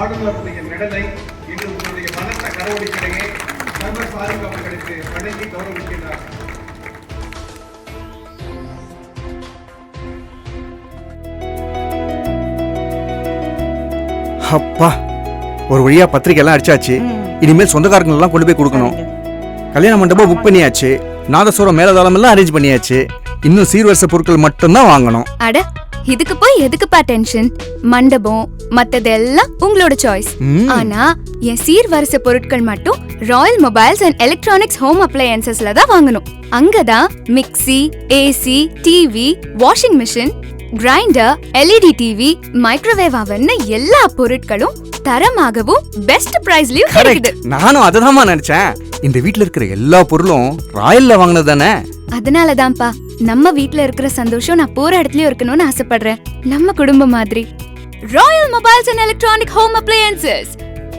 ஆளுநருடைய மெடலை இன்று உங்களுடைய பலத்த கரவொலிக்கிடையே சர்வர் சாதிக் அவர்களுக்கு வழங்கி கௌரவிக்கின்றார். அப்பா ஒரு வழியா பத்திரிக்கை எல்லாம் அடிச்சாச்சு இனிமேல் சொந்தக்காரங்க எல்லாம் கொண்டு போய் கொடுக்கணும். கல்யாண மண்டபம் புக் பண்ணியாச்சு. நாதஸ்வரம் மேலதாளம் எல்லாம் அரேஞ்ச் பண்ணியாச்சு. இன்னும் சீர்வரிசை பொருட்கள் மட்டும்தான் வாங்கணும். அட இதுக்கு போய் எதுக்குப்பா டென்ஷன் மண்டபம் மத்ததெல்லாம் உங்களோட சாய்ஸ். ஆனா என் சீர்வரிசை பொருட்கள் மட்டும் royal mobiles and electronics home அப்ளையன்சஸ்ல தான் வாங்கணும். அங்கதான் mixie AC TV washing machine grinder LED TV microwave அவன்னு எல்லா பொருட்களும் தரமாகவும் பெஸ்ட் பிரைஸ்லயும் கிடைக்குது. நானும் அததாம்மா நினைச்சேன். இந்த வீட்ல இருக்கிற எல்லா பொருளும் ராயல்ல வாங்கினது தானே? அதனாலதான்ப்பா நம்ம வீட்ல இருக்கிற சந்தோஷம் நான் போற இடத்துலயும் இருக்கணும்னு ஆசைப்படுறேன். நம்ம குடும்பம் மாதிரி. Royal mobiles and electronic home appliances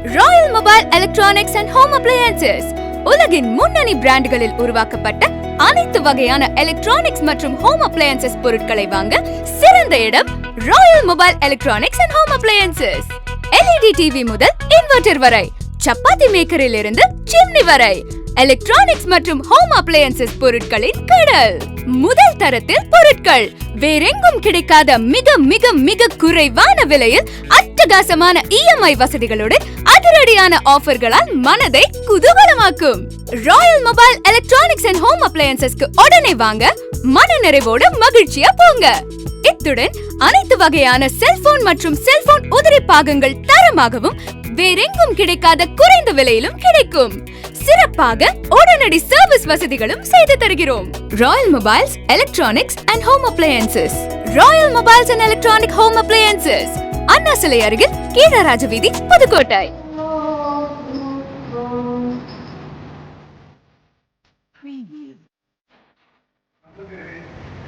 royal mobile electronics and home appliances உலகின் முன்னணி பிராண்டுகளில் உருவாக்கப்பட்ட அனைத்து வகையான எலக்ட்ரானிக்ஸ் மற்றும் ஹோம் அப்ளையன்சஸ் பொருட்களை வாங்க சிறந்த இடம் royal mobile electronics and home appliances LED TV முதல் இன்வெர்டர் வரை சப்பாத்தி மேக்கரில் இருந்து சிம்னி வரை. எலக்ட்ரானிக்ஸ் மற்றும் ஹோம் அப்ளையன்சஸ் பொருட்களின் கடல். முதல் தரத்தில் பொருட்கள். வேறெங்கும் கிடைக்காத மிக மிக மிக குறைவான விலையில் அட்டகாசமான இஎம்ஐ வசதிகளுடன் அதிரடியான ஆஃபர்களால் மனதை குதூகலமாக்கும். Royal mobile electronics and home அப்ளையன்சஸ்க்கு உடனே வாங்க. மன நிறைவோடு மகிழ்ச்சியா போங்க. இத்துடன் அனைத்து வகையான செல்போன் மற்றும் செல்போன் உதிரி பாகங்கள் தரமாகவும் வேறெங்கும் கிடைக்காத குறைந்த விலையிலும் கிடைக்கும். சிறப்பாக உடனடி சர்வீஸ் வசதிகளும் செய்து தருகிறோம் royal mobiles electronics and home appliances royal mobiles and electronic home appliances Anna சிலை அருகில் கீழராஜ வீதி Pudukkottai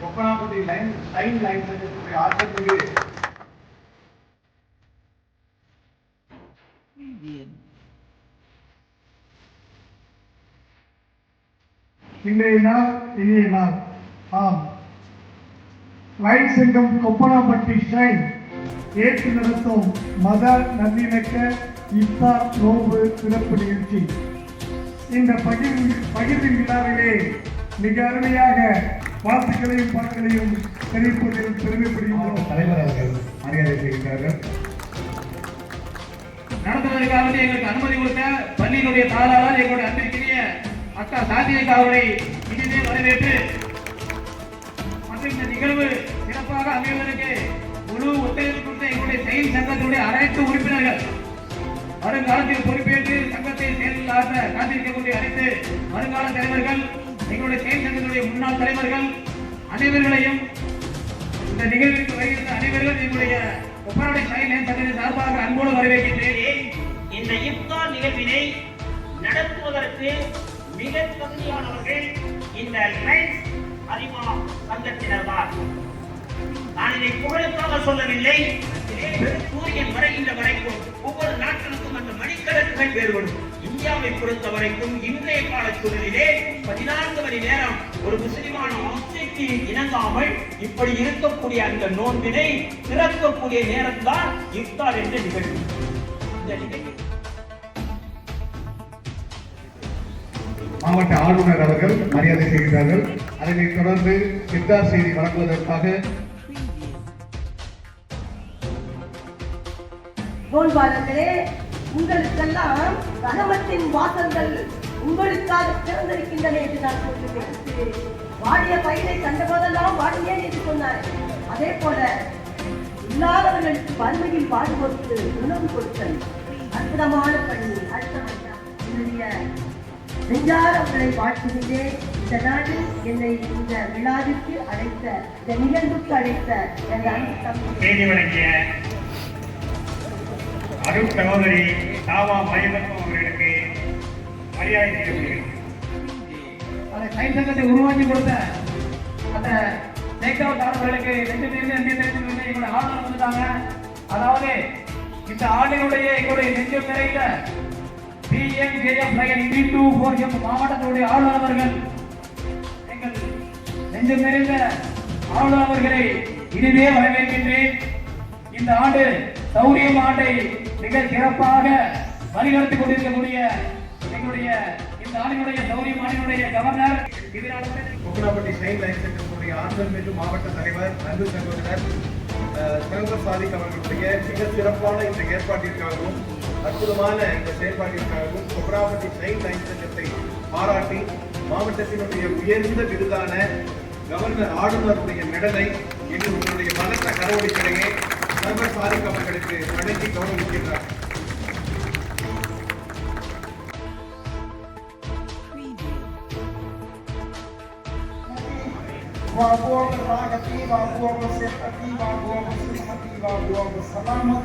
Koppanakudi line line line order இன்றைய நாள் இனிய நாள் ஆம். லைன் சங்கம் கொப்பனாப்பட்டி ஷைன். ஏற்று நடத்தும் மத நல்லிணக்க இஃப்தார் நோன்பு சிறப்பு நிகழ்ச்சி இந்த பகிர்வு பகிர்வின் விழாவிலே மிக அருமையாக வாழ்த்துக்களையும் பாடல்களையும் தெரிவிப்பதில் பெருமைப்படுகின்றோம். தலைவர் அவர்கள் மரியாதை செய்கிறார்கள் நடத்துவதற்காக எங்களுக்கு அனுமதி கொடுத்த பள்ளியினுடைய தாளாளர் எங்களுடைய அன்பிற்கினிய அக்கா சாந்தியக்கா அவர்களை இனிதே வரவேற்று மற்றும் இந்த நிகழ்வு சிறப்பாக அமைவதற்கு முழு ஒத்துழைப்பு கொடுத்த எங்களுடைய செயல் சங்கத்தினுடைய அனைத்து உறுப்பினர்கள் வருங்காலத்தில் பொறுப்பேற்று சங்கத்தை செயலாற்ற காத்திருக்கக்கூடிய அனைத்து வருங்கால தலைவர்கள் எங்களுடைய செயல் சங்கத்தினுடைய முன்னாள் தலைவர்கள் அனைவர்களையும் இந்த நிகழ்விற்கு வருகின்ற அனைவரும் எங்களுடைய ஒப்பனுடைய செயல் சங்கத்தின் சார்பாக அன்போடு வரவேற்கின்றேன். இந்த இப்தார் நிகழ்வினை நடத்துவதற்கு மிக தகுதியானவர்கள் இந்த லைன்ஸ் அறிமா சங்கத்தினர்தான் நான் இதை புகழுக்காக சொல்லவில்லை. சூரியன் வரைகின்ற வரைக்கும் ஒவ்வொரு நாட்களுக்கும் அந்த மணிக்கணக்குகள் வேறுபடும். இந்தியாவை பொறுத்த வரைக்கும் இன்றைய கால சூழலிலே பதினான்கு மணி நேரம் ஒரு முஸ்லிமான ஆசைக்கு இணங்காமல் இப்படி இருக்கக்கூடிய அந்த நோன்பினை திறக்கக்கூடிய நேரம்தான் இஃப்தார் என்ற நிகழ்வு. இந்த நிகழ்வு மாவட்ட ஆளுநர் அவர்கள் மரியாதை செய்கிறார்கள் அதனைத் தொடர்ந்து சித்தார் செய்தி வழங்குவதற்காக நோன்பாளர்களே உங்களுக்கெல்லாம் ரகமத்தின் வாசல்கள் உங்களுக்காக திறந்திருக்கின்றன என்று நான் சொல்லுகிறேன். வாடிய பயிரை கண்டபோதெல்லாம் வாடியே என்று சொன்னார். அதே போல இல்லாதவர்களுக்கு வறுமையில் பாடுபட்டு உணவு கொடுத்தல் அற்புதமான பணி. அர்த்தமையா என்னுடைய நெஞ்சார உங்களை வாழ்த்துகின்றேன் இந்த நாளில் என்னை இந்த விழாவிற்கு அழைத்த இந்த நிகழ்வுக்கு அழைத்த எனது அன்பு வழங்கிய அருள் சகோதரி தாவா மரியதப்பம் அவர்களுக்கு மரியாதை செய்யப்படுகிறது அந்த சைன் சங்கத்தை உருவாக்கி கொடுத்த அந்த மேக்கப் அவர்களுக்கு ரெண்டு பேருமே நன்றி தெரிவித்து எங்களுடைய ஆளுநர் வந்துட்டாங்க. அதாவது இந்த ஆண்டினுடைய எங்களுடைய நெஞ்சம் நிறைந்த பிஎம்ஜேஎஃப் நகர் த்ரீ டூ ஃபோர் எம் மாவட்டத்தினுடைய ஆளுநர் அவர்கள். எங்கள் நெஞ்சம் நிறைந்த ஆளுநர் அவர்களை இனிமே வரவேற்கின்றேன். இந்த ஆண்டு சௌரியம் ஆண்டை மிக சிறப்பாக வழிநடத்தி கொண்டிருக்கக்கூடிய எங்களுடைய இந்த ஆண்டினுடைய சௌரியம் ஆண்டினுடைய கவர்னர் இதனால கொக்கனாப்பட்டி சைன் லைன் சென்டருடைய ஆற்றல் மற்றும் மாவட்ட தலைவர் அன்பு சகோதரர் அஹ், சாதிக் அவர்களுடைய மிக சிறப்பான இந்த ஏற்பாட்டிற்காகவும் அற்புதமான இந்த செயல்பாட்டிற்காகவும் கொக்கனாப்பட்டி சைன் லைன் சென்டத்தை பாராட்டி மாவட்டத்தினுடைய உயர்ந்த விருதான கவர்னர் ஆளுநருடைய மெடலை இன்று உங்களுடைய பலத்த கரவொலிக்கிடையே சர்வர் சாதிக் அவர்களுக்கு வழங்கி கௌரவிக்கின்றார் وابواب الراحة وابواب الصحة وابواب الصحة وابواب السلامة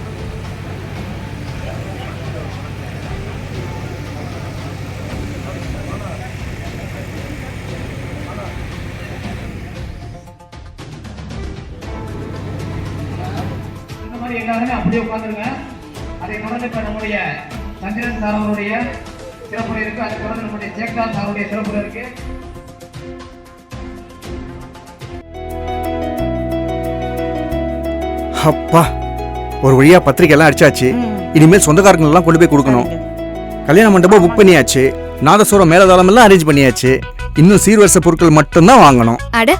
அப்படியே உட்கார்ந்துருங்க. அதை தொடர்ந்து இப்ப நம்முடைய சந்திரன் சார் அவருடைய சிறப்புரை இருக்கு. அதை தொடர்ந்து நம்முடைய ஜெயகாந்த் சாருடைய சிறப்புரை இருக்கு. அப்பா ஒரு வழியா பத்திரிக்கை எல்லாம் அடிச்சாச்சு இனிமேல் சொந்தக்காரங்க எல்லாம் கொண்டு போய் கொடுக்கணும். கல்யாண மண்டபம் புக் பண்ணியாச்சு. நாதஸ்வரம் மேலதாளம் எல்லாம் அரேஞ்ச் பண்ணியாச்சு. இன்னும் சீர்வரிசை பொருட்கள் மட்டும்தான் வாங்கணும். அட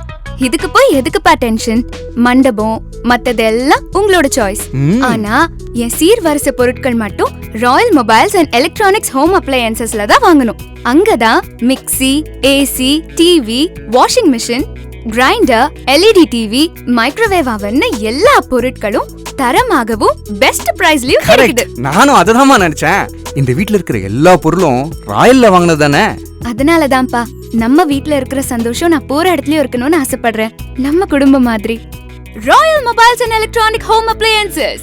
இதுக்கு போய் எதுக்குப்பா டென்ஷன் மண்டபம் மத்ததெல்லாம் உங்களோட சாய்ஸ். ஆனா என் சீர்வரிசை பொருட்கள் மட்டும் royal mobiles and electronics home அப்ளையன்சஸ்ல தான் வாங்கணும். அங்கதான் mixie AC TV washing machine grinder LED TV microwave அவன்னு எல்லா பொருட்களும் தரமாகவும் பெஸ்ட் பிரைஸ்லயும் கிடைக்குது. நானும் அததாம்மா நினைச்சேன். இந்த வீட்ல இருக்கிற எல்லா பொருளும் ராயல்ல வாங்கினது தானே? அதனாலதான்ப்பா நம்ம வீட்ல இருக்கிற சந்தோஷம் நான் போற இடத்துலயும் இருக்கணும்னு ஆசைப்படுறேன். நம்ம குடும்பம் மாதிரி. Royal mobiles and electronic home appliances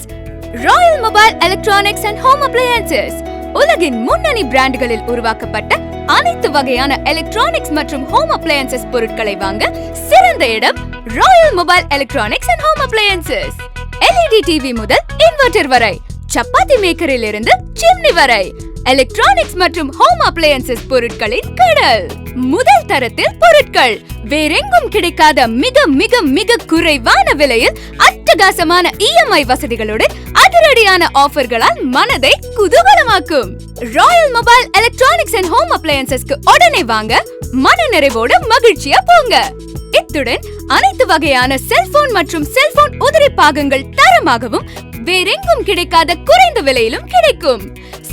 royal mobile electronics and home appliances உலகின் முன்னணி பிராண்டுகளில் உருவாக்கப்பட்ட அனைத்து வகையான எலக்ட்ரானிக்ஸ் மற்றும் ஹோம் அப்ளையன்சஸ் பொருட்களை வாங்க சிறந்த இடம் royal mobile electronics and home appliances LED TV முதல் இன்வெர்டர் வரை சப்பாத்தி மேக்கரில் இருந்து சிம்னி வரை. எலக்ட்ரானிக்ஸ் மற்றும் ஹோம் அப்ளையன்சஸ் பொருட்களின் கடல். முதல் தரத்தில் பொருட்கள். வேறெங்கும் கிடைக்காத மிக மிக மிக குறைவான விலையில் அட்டகாசமான இஎம்ஐ வசதிகளுடன் அதிரடியான ஆஃபர்களால் மனதை குதூகலமாக்கும். Royal mobile electronics and home அப்ளையன்சஸ்க்கு உடனே வாங்க. மன நிறைவோட மகிழ்ச்சியா போங்க. இத்துடன் அனைத்து வகையான செல்போன் மற்றும் செல்போன் உதிரி பாகங்கள் தரமாகவும் வேறெங்கும் கிடைக்காத குறைந்த விலையிலும் கிடைக்கும்.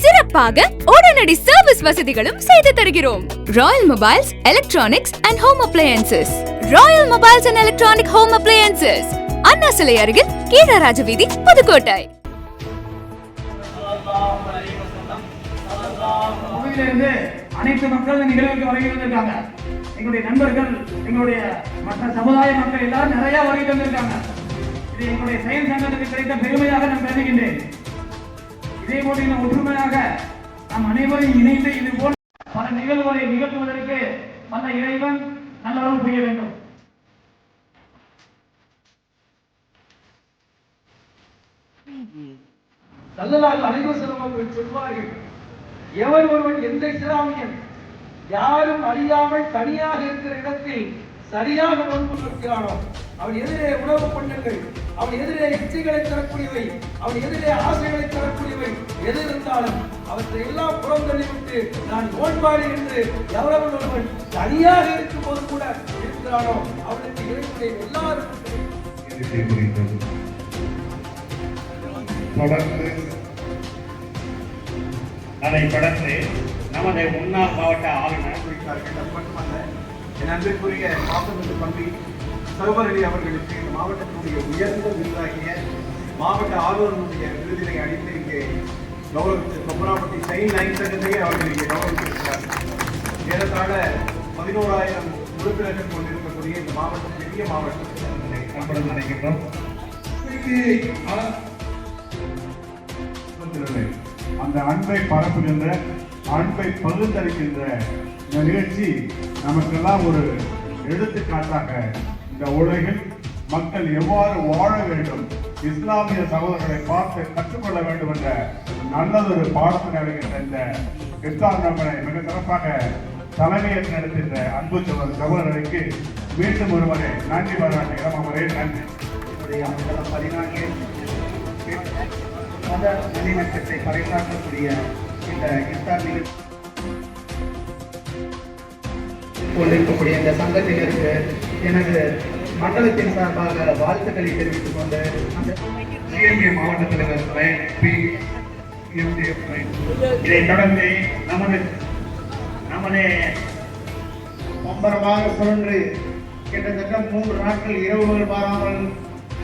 சிறப்பாக உடனடி சர்வீஸ் வசதிகளும் செய்து தருகிறோம். Royal mobiles electronics and home appliances royal mobiles and electronic home appliances Anna சிலை அருகில் கீழராஜ வீதி புதுக்கோட்டை. கோவிலிருந்து அனைத்து மக்கள் இந்த நிகழ்வுக்கு வருகை தந்திருக்காங்க. எங்களுடைய நண்பர்கள் எங்களுடைய மற்ற சமுதாய மக்கள் எல்லாரும் நிறைய வருகை தந்திருக்காங்க. இது எங்களுடைய செயல் சங்கத்துக்கு கிடைத்த பெருமையாக நான் கருதுகின்றேன். இதே போன்று இந்த ஒற்றுமையாக நாம் அனைவரும் இணைந்து இது போல் பல நிகழ்வுகளை நிகழ்த்துவதற்கு வந்த இறைவன் நல்லவரும் புரிய வேண்டும். நல்லநாள் அனைவசனம் அவர்கள் சொல்வார்கள் எவர் ஒருவன் எந்த சிராமியன்? யாரும் அறியாமல் தனியாக இருக்கிற இடத்தில் சரியாக நோன்பு நிற்கிறானோ அவன் எதிரே உணவு பண்ணுங்கள். அவன் எதிரே இச்சைகளை தரக்கூடியவை அவன் எதிரே ஆசைகளை தரக்கூடியவை. எது இருந்தாலும் அவற்றை எல்லாம் புறந்தள்ளிவிட்டு நான் நோன்பாளி என்று எவ்வளவு ஒருவன் தனியாக இருக்கும் போது கூட இருக்கிறானோ அவனுக்கு இறைவனுடைய எல்லாரும் தொடர்ந்து அதை தொடர்ந்து நமது முன்னாள் மாவட்ட ஆளுநர் குறித்தார்கள் என் அன்பிற்குரிய மாசமிகு பள்ளி சர்வரளி அவர்களுக்கு மாவட்டத்தினுடைய உயர்ந்த விருதாகிய மாவட்ட ஆளுநருடைய விருதினை அளித்து இங்கே கௌரவித்து கொப்பராப்பட்டி சைன் லைன் சங்கத்தையே அவர்கள் இங்கே கௌரவித்திருக்கிறார். ஏறத்தாழ பதினோராயிரம் உறுப்பினர்கள் கொண்டிருக்கக்கூடிய இந்த மாவட்டம் பெரிய மாவட்டம் நினைக்கின்றோம். அந்த அன்பை பரப்புகின்ற அன்பை பகிர்ந்தளிக்கின்ற இந்த நிகழ்ச்சி நமக்கெல்லாம் ஒரு எடுத்துக்காட்டாக இந்த உலகில் மக்கள் எவ்வாறு வாழ வேண்டும் இஸ்லாமிய சகோதரர்களை பார்த்து கற்றுக்கொள்ள வேண்டும் என்ற நல்லதொரு பாடத்தினை அளிக்கின்ற இந்த இஃப்தார் நம்மளை மிக சிறப்பாக தலைமையேற்று நடத்துகின்ற அன்பு சகோதர சகோதரருக்கு மீண்டும் ஒருவரை நன்றி பாராட்டுகிறோம் அவரே நன்றி. என்னுடைய பதினான்கு. மத பறைசாற்றக்கூடிய இந்த இஸ்லாமிய கொண்டிருக்கக்கூடிய இந்த சங்கத்தினருக்கு எனது மண்டலத்தின் சார்பாக வாழ்த்துக்களை தெரிவித்துக் கொண்டு சிஎம்ஏ மாவட்ட தலைவர் ரயன் பி இதை தொடர்ந்து நமது நமது பம்பரமாக சுழன்று கிட்டத்தட்ட மூன்று நாட்கள் இரவுகள் மாறாமல்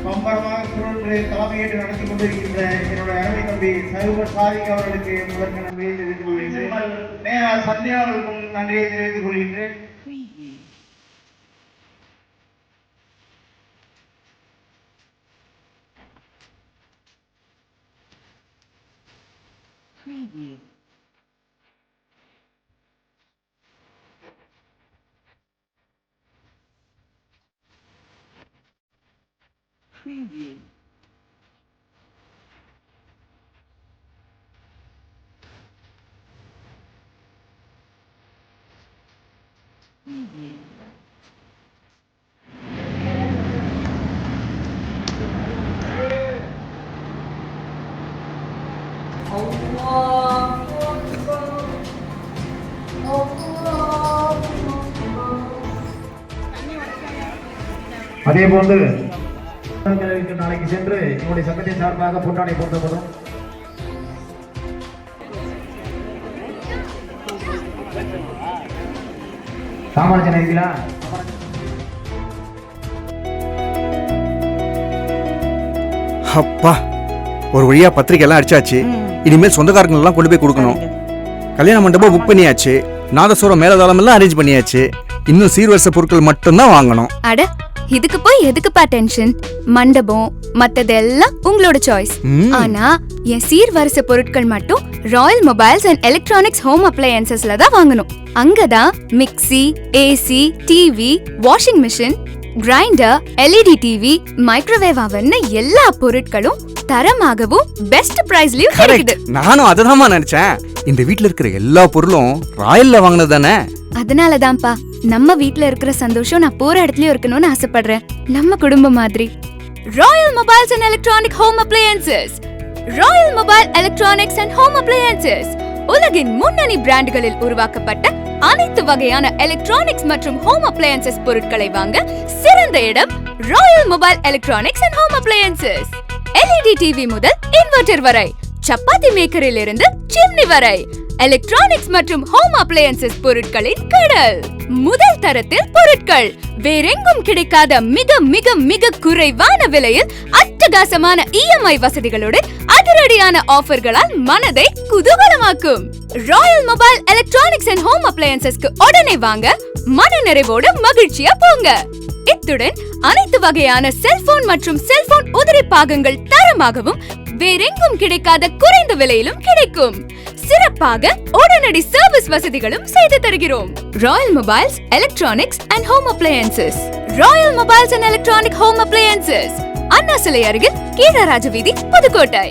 பம்பரமாக சுழன்று தலைமையேற்று நடத்தி கொண்டிருக்கின்ற என்னுடைய அருமை தம்பி சர்வ சாதிக் அவர்களுக்கு முதற்கு நன்றியை தெரிவித்துக் கொள்கின்றேன். நேரா சந்தியா அவர்களுக்கும் நன்றியை தெரிவித்துக் கொள்கின்றேன். 嗯。嗯。அதே போன்று நாளைக்கு சென்று என்னுடைய சங்கத்தின் சார்பாக பொன்னாடை போட்டப்படும் சாமானிய நினைக்கிறா அப்பா ஒரு வழியா பத்திரிக்கை எல்லாம் அடிச்சாச்சு இனிமேல் சொந்தக்காரங்க எல்லாம் கொண்டு போய் கொடுக்கணும். கல்யாண மண்டபம் புக் பண்ணியாச்சு. நாதஸ்வரம் மேலதாளம் எல்லாம் அரேஞ்ச் பண்ணியாச்சு. இன்னும் சீர்வரிசை பொருட்கள் மட்டும்தான் வாங்கணும். அட இதுக்கு போய் எதுக்குப்பா டென்ஷன் மண்டபம் மத்ததெல்லாம் உங்களோட சாய்ஸ். ஆனா என் சீர்வரிசை பொருட்கள் மட்டும் royal mobiles and electronics home அப்ளையன்சஸ்ல தான் வாங்கணும். அங்கதான் mixie AC TV washing machine grinder LED TV microwave அவன்னு எல்லா பொருட்களும் தரமாகவும் பெஸ்ட் பிரைஸ்லயும் கிடைக்குது. நானும் அததாம்மா நினைச்சேன். இந்த வீட்ல இருக்கிற எல்லா பொருளும் ராயல்ல வாங்கினது தானே? அதனாலதான்ப்பா. நம்ம வீட்ல இருக்கிற சந்தோஷம் நான் போற இடத்துலயும் இருக்கணும்னு ஆசைப்படுறேன். நம்ம குடும்பம் மாதிரி. Royal mobiles and electronic home appliances royal mobile electronics and home appliances உலகின் முன்னணி பிராண்டுகளில் உருவாக்கப்பட்ட அனைத்து வகையான எலக்ட்ரானிக்ஸ் மற்றும் ஹோம் அப்ளையன்சஸ் பொருட்களை வாங்க சிறந்த இடம் royal mobile electronics and home appliances LED TV முதல் இன்வெர்டர் வரை சப்பாத்தி மேக்கரில் இருந்து சிம்னி வரை. எலக்ட்ரானிக்ஸ் மற்றும் ஹோம் அப்ளையன்சஸ் பொருட்களின் கடல். முதல் தரத்தில் பொருட்கள். வேறெங்கும் கிடைக்காத மிக மிக மிக குறைவான விலையில் அட்டகாசமான இஎம்ஐ வசதிகளுடன் அதிரடியான ஆஃபர்களால் மனதை குதூகலமாக்கும். Royal mobile electronics and home அப்ளையன்சஸ்க்கு உடனே வாங்க. மன நிறைவோட மகிழ்ச்சியா போங்க. இத்துடன் அனைத்து வகையான செல்போன் மற்றும் செல்போன் உதிரி பாகங்கள் தரமாகவும் வேறெங்கும் கிடைக்காத குறைந்த விலையிலும் கிடைக்கும். சிறப்பாக உடனடி சர்வீஸ் வசதிகளும் செய்து தருகிறோம். Royal mobiles electronics and home appliances royal mobiles and electronic home appliances Anna சிலை அருகில் கீழராஜ வீதி புதுக்கோட்டை.